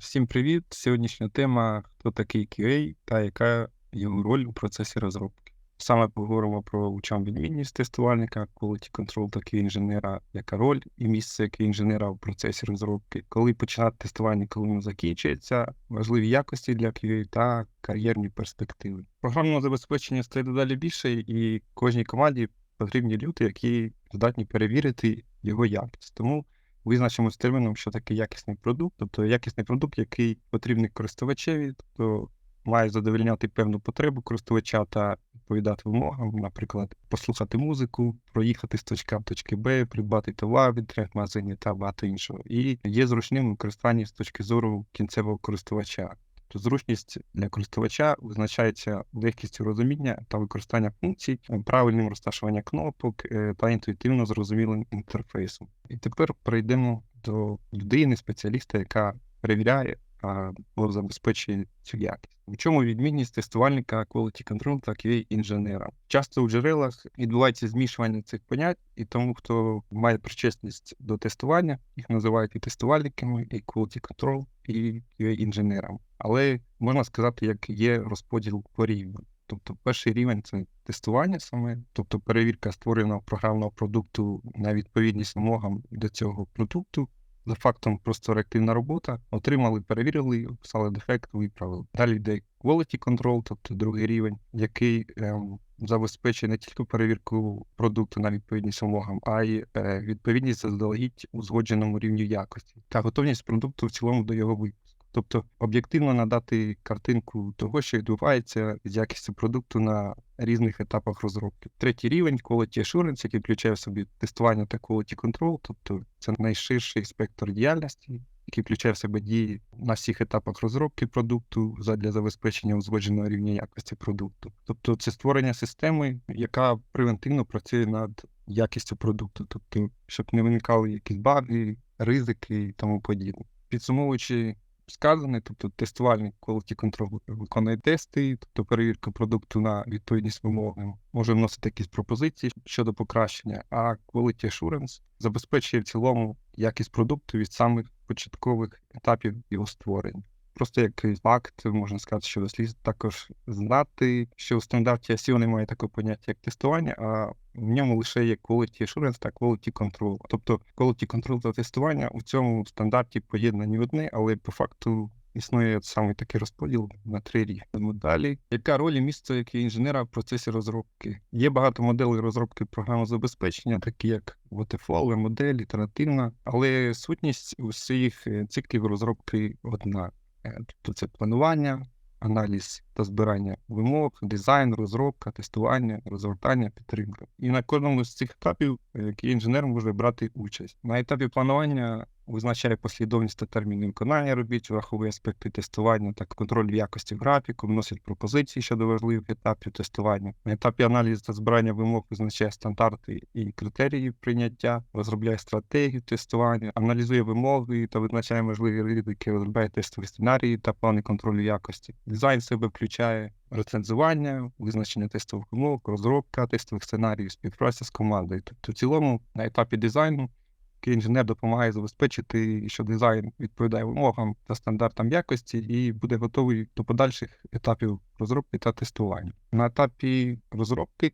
Всім привіт! Сьогоднішня тема хто такий QA та яка його роль у процесі розробки. Саме поговоримо про учам відмінність тестувальника, quality control та QA інженера, яка роль і місце QA інженера у процесі розробки, коли починати тестування, коли воно закінчується, важливі якості для QA та кар'єрні перспективи. Програмного забезпечення стає дедалі більше, і кожній команді потрібні люди, які здатні перевірити його якість. Тому визначимо з терміном, що таке якісний продукт, тобто якісний продукт, який потрібний користувачеві, тобто має задовільняти певну потребу користувача та відповідати вимогам, наприклад, послухати музику, проїхати з точки А в точки Б, придбати товар від трьох магазинів та багато іншого. І є зручним використанні з точки зору кінцевого користувача. Тобто зручність для користувача визначається легкістю розуміння та використання функцій, правильним розташуванням кнопок е, та інтуїтивно зрозумілим інтерфейсом. І тепер перейдемо до людини, спеціаліста, яка перевіряє або забезпечує цю якість. В чому відмінність тестувальника Quality Control та QA інженера? Часто у джерелах відбувається змішування цих понять, і тому, хто має причесність до тестування, їх називають і тестувальниками, і Quality Control, і QA інженером. Але можна сказати, як є розподіл по рівню. Тобто перший рівень це тестування саме, тобто перевірка створеного програмного продукту на відповідність вимогам до цього продукту. За фактом просто реактивна робота, отримали, перевірили, описали дефект, виправили. Далі йде quality control, тобто другий рівень, який ем, забезпечує не тільки перевірку продукту на відповідність вимогам, а й е, відповідність заздалегідь узгодженому рівню якості та готовність продукту в цілому до його випуску. Тобто об'єктивно надати картинку того, що відбувається з якістю продукту на різних етапах розробки. Третій рівень Quality Assurance, який включає в собі тестування та Quality Control, тобто це найширший спектр діяльності, який включає в себе дії на всіх етапах розробки продукту для забезпечення узгодженого рівня якості продукту. Тобто це створення системи, яка превентивно працює над якістю продукту, тобто, щоб не виникали якісь баги, ризики і тому подібне. Підсумовуючи сказане, тобто тестувальник Quality Control виконує тести, тобто перевірка продукту на відповідність вимогам, може вносити якісь пропозиції щодо покращення, а Quality Assurance забезпечує в цілому якість продукту від самих початкових етапів його створення. Просто як факт, можна сказати, що дослід також знати, що у стандарті SEO немає такого поняття, як тестування, а в ньому лише є quality assurance та quality control. Тобто quality control та тестування у цьому стандарті поєднані одне, але по факту існує саме такий розподіл на три рівні. Далі, яка роль і місце як інженера в процесі розробки? Є багато моделей розробки програмного забезпечення, такі як waterfall, модель, ітеративна, але сутність усіх циклів розробки одна. Тобто це планування, аналіз та збирання вимог, дизайн, розробка, тестування, розгортання, підтримка. І на кожному з цих етапів, який інженер може брати участь. На етапі планування визначає послідовність та терміни виконання робіт, враховує аспекти тестування та контроль якості графіку, вносить пропозиції щодо важливих етапів тестування. На етапі аналізу та збирання вимог визначає стандарти і критерії прийняття, розробляє стратегію тестування, аналізує вимоги та визначає можливі ризики, розробляє тестові сценарії та плани контролю якості. Дизайн себе включає рецензування, визначення тестових вимог, розробка тестових сценаріїв, співпраця з командою. Тобто, в цілому на етапі дизайну інженер допомагає забезпечити, що дизайн відповідає вимогам та стандартам якості і буде готовий до подальших етапів розробки та тестування. На етапі розробки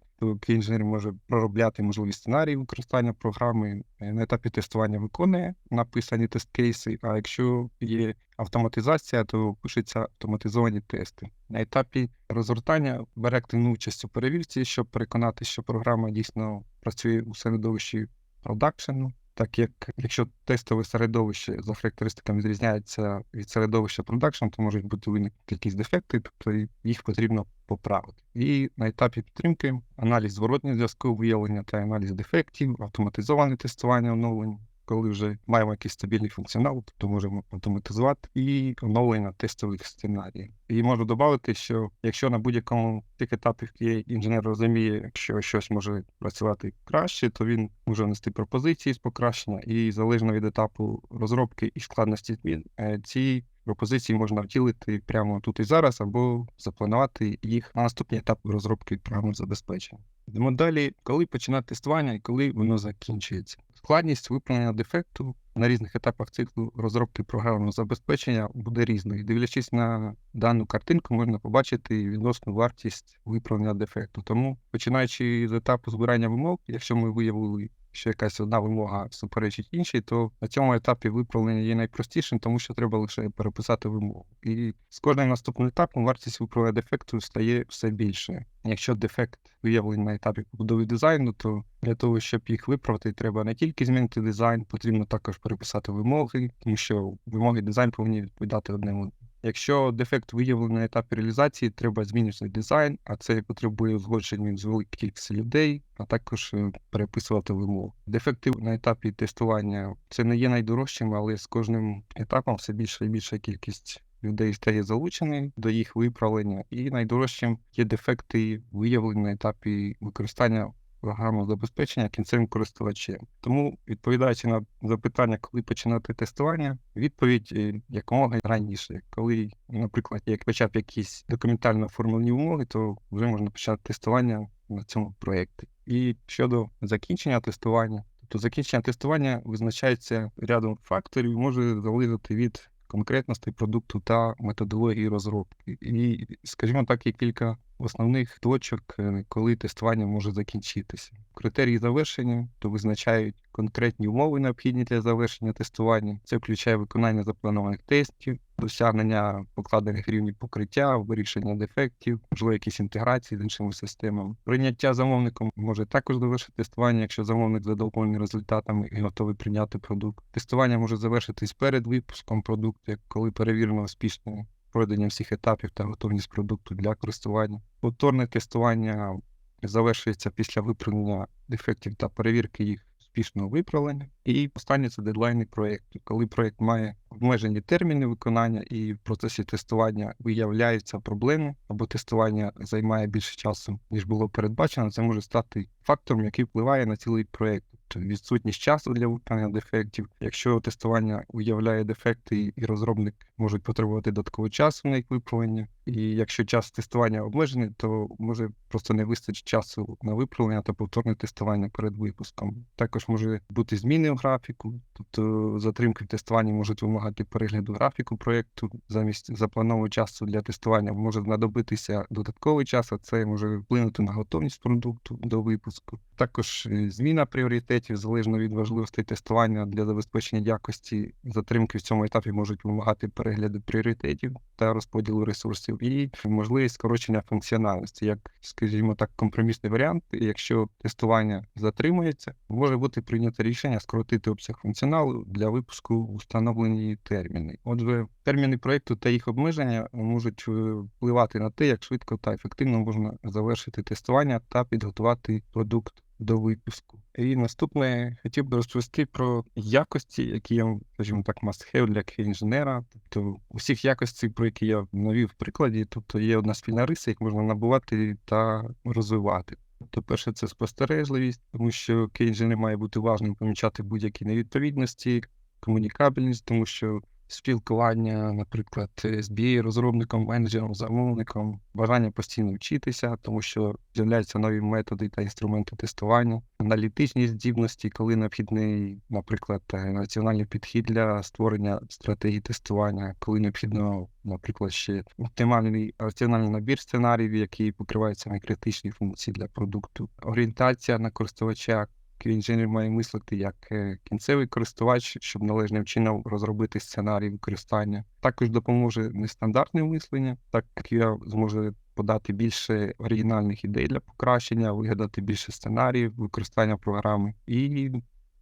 інженер може проробляти можливі сценарії використання програми. На етапі тестування виконує написані тест-кейси. А якщо є автоматизація, то пишуться автоматизовані тести. На етапі розгортання бере активну участь у перевірці, щоб переконати, що програма дійсно працює у середовищі продакшену так як якщо тестове середовище за характеристиками відрізняється від середовища продакшн, то можуть бути виникнути якісь дефекти, тобто їх потрібно поправити. І на етапі підтримки аналіз зворотнього зв'язку, виявлення та аналіз дефектів, автоматизоване тестування оновлень коли вже маємо якийсь стабільний функціонал, то можемо автоматизувати і оновлення тестових сценаріїв. І можу додати, що якщо на будь-якому тих етапів інженер розуміє, що щось може працювати краще, то він може внести пропозиції з покращення, і залежно від етапу розробки і складності змін, е, ці пропозиції можна втілити прямо тут і зараз, або запланувати їх на наступні етапи розробки програмного забезпечення. Йдемо далі, коли починати тестування і коли воно закінчується. Складність виправлення дефекту на різних етапах циклу розробки програмного забезпечення буде різною. Дивлячись на дану картинку, можна побачити відносну вартість виправлення дефекту. Тому, починаючи з етапу збирання вимог, якщо ми виявили, що якась одна вимога суперечить іншій, то на цьому етапі виправлення є найпростішим, тому що треба лише переписати вимогу. І з кожним наступним етапом вартість виправлення дефекту стає все більшою. Якщо дефект виявлений на етапі побудови дизайну, то для того, щоб їх виправити, треба не тільки змінити дизайн, потрібно також переписати вимоги, тому що вимоги дизайн повинні відповідати одному. Якщо дефект виявлений на етапі реалізації, треба змінювати дизайн, а це потребує узгодження з великою кількістю людей, а також е, переписувати вимогу. Дефекти на етапі тестування це не є найдорожчим, але з кожним етапом все більша і більша кількість людей стає залучений до їх виправлення, і найдорожчим є дефекти, виявлені на етапі використання програмного забезпечення кінцевим користувачем. Тому, відповідаючи на запитання, коли починати тестування, відповідь е, якомога раніше. Коли, наприклад, як хоча б якісь документально оформлені умови, то вже можна почати тестування на цьому проєкті. І щодо закінчення тестування, то закінчення тестування визначається рядом факторів, може залежати від конкретності продукту та методології розробки. І, скажімо так, є кілька основних точок, е, коли тестування може закінчитися. Критерії завершення то визначають конкретні умови, необхідні для завершення тестування. Це включає виконання запланованих тестів, досягнення покладених рівнів покриття, вирішення дефектів, можливо, якісь інтеграції з іншими системами. Прийняття замовником може також завершити тестування, якщо замовник задоволений результатами і готовий прийняти продукт. Тестування може завершитись перед випуском продукту, коли перевірено успішне пройдення всіх етапів та готовність продукту для користування. Повторне тестування завершується після виправлення дефектів та перевірки їх успішного виправлення. І останнє це дедлайни проєкту, коли проєкт має обмежені терміни виконання і в процесі тестування виявляються проблеми або тестування займає більше часу, ніж було передбачено, це може стати фактором, який впливає на цілий проєкт. Тобто відсутність часу для виконання дефектів. Якщо тестування виявляє дефекти і розробник можуть потребувати додаткового часу на їх виправлення, і якщо час тестування обмежений, то може просто не вистачить часу на виправлення та повторне тестування перед випуском. Також може бути зміни в графіку, тобто затримки в тестуванні можуть вимагати перегляду графіку проєкту замість запланованого часу для тестування може знадобитися додатковий час, а це може вплинути на готовність продукту до випуску. Також е, зміна пріоритетів залежно від важливості тестування для забезпечення якості затримки в цьому етапі можуть вимагати перегляду пріоритетів та розподілу ресурсів, і можливість скорочення функціональності, як, скажімо так, компромісний варіант. Якщо тестування затримується, може бути прийнято рішення скоротити обсяг функціоналу для випуску в установлені терміни. Отже, терміни проєкту та їх обмеження можуть е, впливати на те, як швидко та ефективно можна завершити тестування та підготувати продукт до випуску. І наступне хотів би розповісти про якості, які є, скажімо так, must-have для інженера. Тобто усіх якостей, про які я навів в прикладі, тобто є одна спільна риса, яку можна набувати та розвивати. Тобто, перше, це спостережливість, тому що кей-інженер має бути уважним помічати будь-які невідповідності, комунікабельність, тому що спілкування, наприклад, з BA, розробником, менеджером, замовником, бажання постійно вчитися, тому що з'являються нові методи та інструменти тестування, аналітичні здібності, коли необхідний, наприклад, національний підхід для створення стратегії тестування, коли необхідно, наприклад, ще оптимальний раціональний набір сценаріїв, які покриваються найкритичні функції для продукту, орієнтація на користувача. Інженер має мислити як е, кінцевий користувач, щоб належним чином розробити сценарій використання. Також допоможе нестандартне мислення, так як я зможу подати більше оригінальних ідей для покращення, вигадати більше сценаріїв, використання програми, і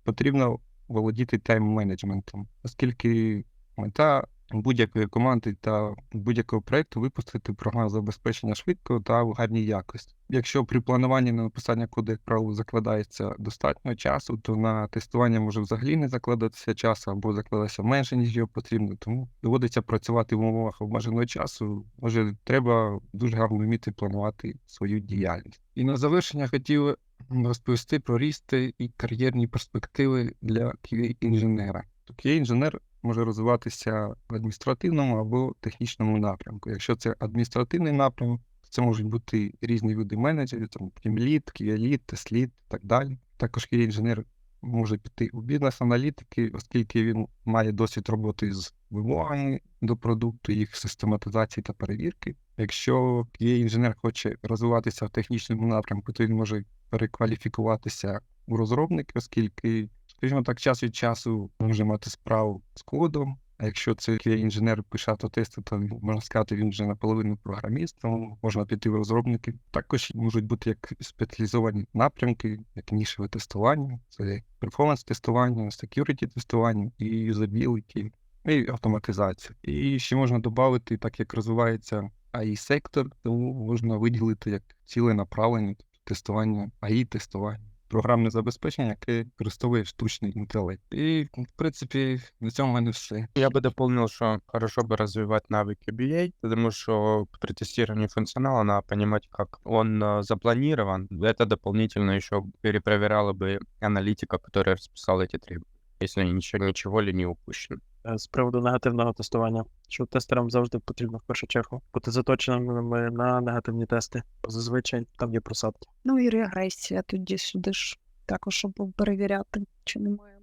потрібно володіти тайм-менеджментом, оскільки мета будь-якої команди та будь-якого проєкту випустити програму забезпечення швидко та в гарній якості. Якщо при плануванні на написання коду, як правило, закладається достатньо часу, то на тестування може взагалі не закладатися часу або закладатися менше, ніж його потрібно, тому доводиться працювати в умовах обмеженого часу. Може, треба дуже гарно вміти планувати свою діяльність. І на завершення хотів розповісти про рісти і кар'єрні перспективи для інженера. Тобто інженер може розвиватися в адміністративному або технічному напрямку. Якщо це адміністративний напрямок, це можуть бути різні види менеджерів, там тімлід, кіалід, теслід і так далі. Також є інженер може піти у бізнес-аналітики, оскільки він має досвід роботи з вимогами до продукту, їх систематизації та перевірки. Якщо QA-інженер хоче розвиватися в технічному напрямку, то він може перекваліфікуватися у розробники, оскільки, скажімо так, час від часу може мати справу з кодом. А якщо це QA-інженер пише автотести, то можна сказати, він вже наполовину програміст, тому можна піти в розробники. Також можуть бути як спеціалізовані напрямки, як нішеве тестування, це перформанс-тестування, security-тестування і юзабіліті, і автоматизація. І ще можна додати, так як розвивається AI-сектор, тому можна виділити як ціле направлення тестування, AI-тестування Програмне забезпечення, яке використовує штучний інтелект. І, в принципі, на цьому в мене все. Я бы дополнил, что хорошо бы развивать навыки BA, потому что при тестировании функционала надо понимать, как он э, запланирован. Это дополнительно еще перепроверяла бы аналитика, которая расписала эти требования, если ничего, ничего ли не упущено. Е, З приводу негативного тестування, що тестерам завжди потрібно в першу чергу бути заточеними на негативні тести. бо Зазвичай там є просадки. Ну і регресія тоді сюди ж також, щоб перевіряти, чи немає.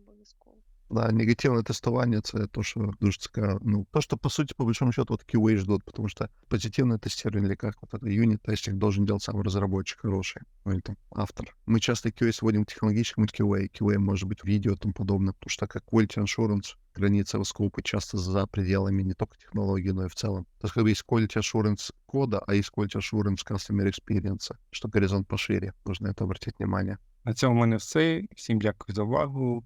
Да, негативное тестование это то, что дуже. Ну, то, что по сути, по большому счету, вот QA ждут, потому что позитивное тестирование или как вот это юнит-тестинг должен делать сам разработчик хороший, ну или там автор. Мы часто QA сводим к технологическому QA, QA может быть видео и тому подобное, потому что как quality assurance, граница скопы часто за пределами не только технологии, но и в целом. То есть как бы есть quality assurance кода, а есть quality assurance customer experience, что горизонт пошире. Нужно это обратить внимание. На цьому в мене все. Всім дякую за увагу